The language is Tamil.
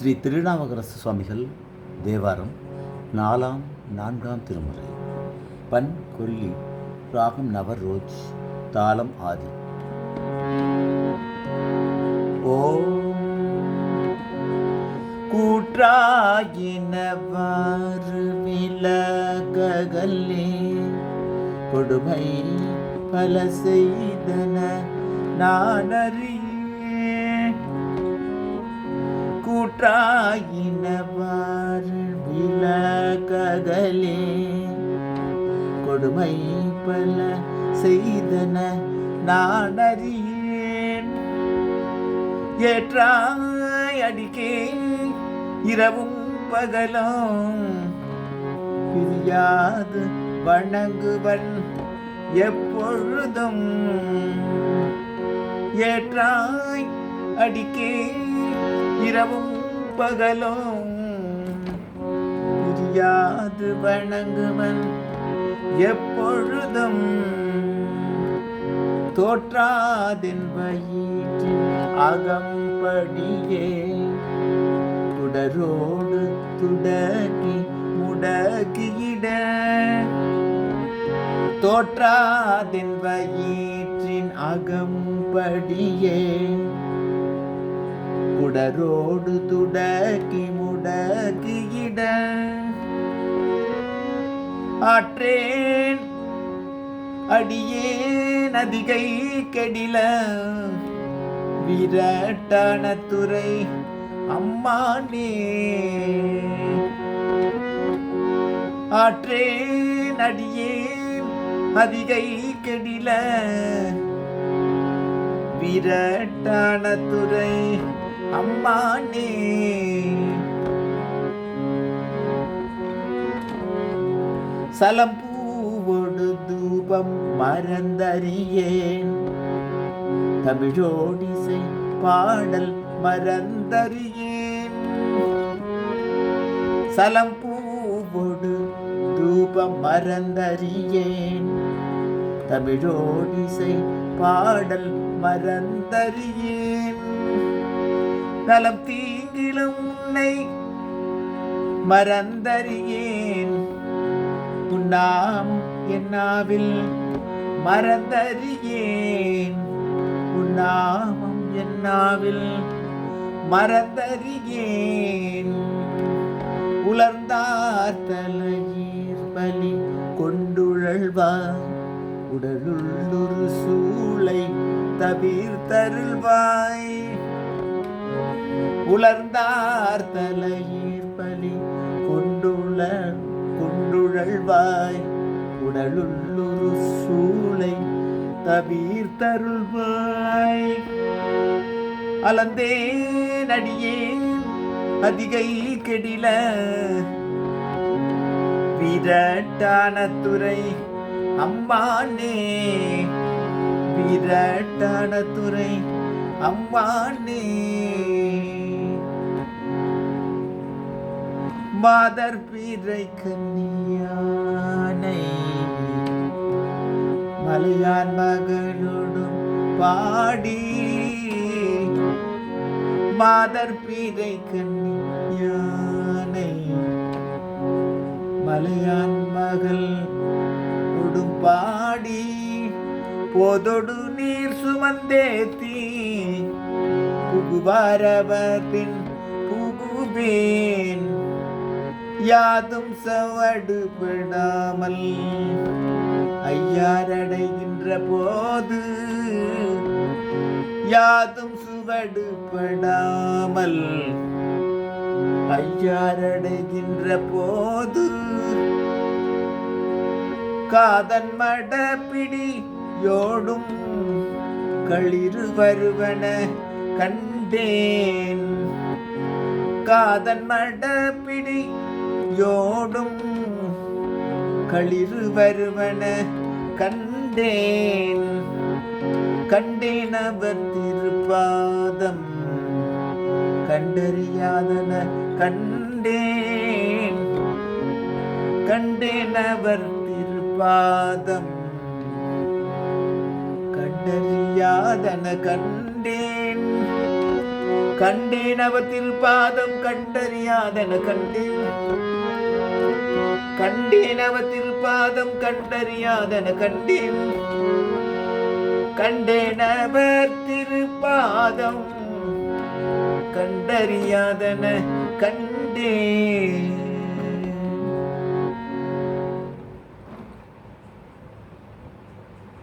ஸ்ரீ திருநாவுக்கரசு சுவாமிகள் தேவாரம் நாலாம் நான்காம் திருமுறை. பன் கொல்லி ராகம் நவர் ரோஜ் தாளம் ஆதி. ஓ கூற்றாயினவாறு விலகலே கொடுமை பல செய்தன நான் அறிய கூற்றாயினவாறு விலகலே கொடுமை பல செய்தன நான் அறியேன் ஏற்றாய் அடிக்கே இரவும் பகலும் பிரியாது வணங்குவன் எப்பொழுதும். ஏற்றாய் அடிக்கே இரவும் பகலும் பிரியாது வணங்குவன். எப்பொழுதும் தோற்றாதின் வயிற்றில் அகம்படியே உடரோடு துடக்கி முடக்கியிட. தோற்றாதின் வயிற்றின் அகம்படியே உடரோடு துடக்கி முடக்கு இட. ஆற்றேன் அடியேன் அதிகை கெடில. விரட்டான துறை அம்மானே. ஆற்றேன் அடியேன் அதிகை கெடில. விரட்டான துறை அம்மா நீ. சலம் பூவோடு தூபம் மறந்தறியேன். தமிழோடிசை பாடல் மறந்தறியேன். சலம் பூவோடு தூபம் மறந்தறியேன். தமிழோடிசை பாடல் மறந்தறியேன். நலம் தீங்கிலும் உன்னை மறந்தறியேன். உன்னாம் என்னாவில் மறந்தறியேன். உன்னாமம் என்னாவில் மறந்தறியேன். உலர்ந்தார் தலையீர் பலி கொண்டுழல்வார். உடலுள்ளொரு சூளை தவிர்த்தருள்வாய். உலர்ந்தார் தலையீர் பலி. கொண்டுள்ள கொண்டுழல்வாய். உடலுள்ளொரு சூளை தவிர்த்தருள்வாய் அலந்தே நடியேன் அதிகை கெடில. விரட்டான துறை அம்மானே. விரட்டான துறை அம்மானே. மாதர் பீரைக்கு கன்னியானை மலையான் மகளோடும் பாடி. மாதர் பிறை கன்னியானை மலையான் மகள் உடும் பாடி. போதொடு நீர் சுமந்தேத்தி புகுவாரவர் பின் புகுவேன். யாதும் சவடுபடாமல் ஐயாரடைகின்ற போது யாதும் சுவடுபடாமல் ஐயாரடைகின்ற போது காதன் மடப்பிடி யோடும் களிறு வருவன கண்டேன். காதன் மடப்பிடி யோடும் களிறு வருவன கண்டேன். கண்டேன் அவர் திருப்பாதம். கண்டறியாதன கண்டேன். கண்டேன் அவர் திருப்பாதம். கண்டறியாதன கண்டேன். கண்டேன் அவர் திருப்பாதம். கண்டறியாதன கண்டேன். கண்டேன் பாதம் கண்டறியாதன கண்டேன் கண்டேனவர் திருப்பாதம் கண்டறியாதன கண்டே.